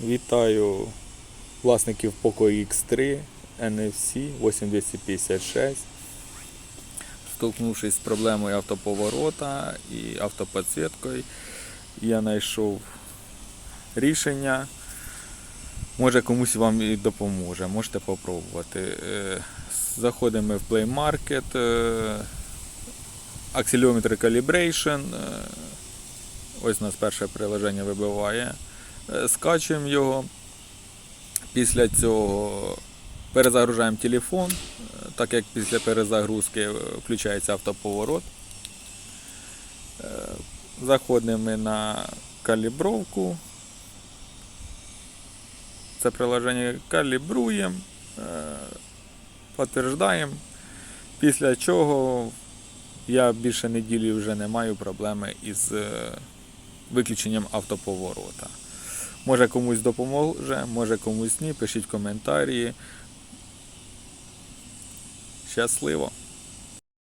Вітаю власників Poco X3 NFC 8256. Столкнувшись з проблемою автоповорота і автоподсвіткою, я знайшов рішення. Може комусь вам і допоможе, можете попробувати. Е, Заходимо в Play Market, е, Calibration. е, Ось у нас перше приложення вибиває. Е, Скачуємо його. Після цього перезагружаємо телефон, е, так як після перезагрузки е, включається автоповорот. Заходимо на калібровку. Це приложення калібруємо, підтверждаємо. Після чого я більше неділі вже не маю проблеми із виключенням автоповорота. Може комусь допоможе, може комусь ні. Пишіть коментарі. Щасливо!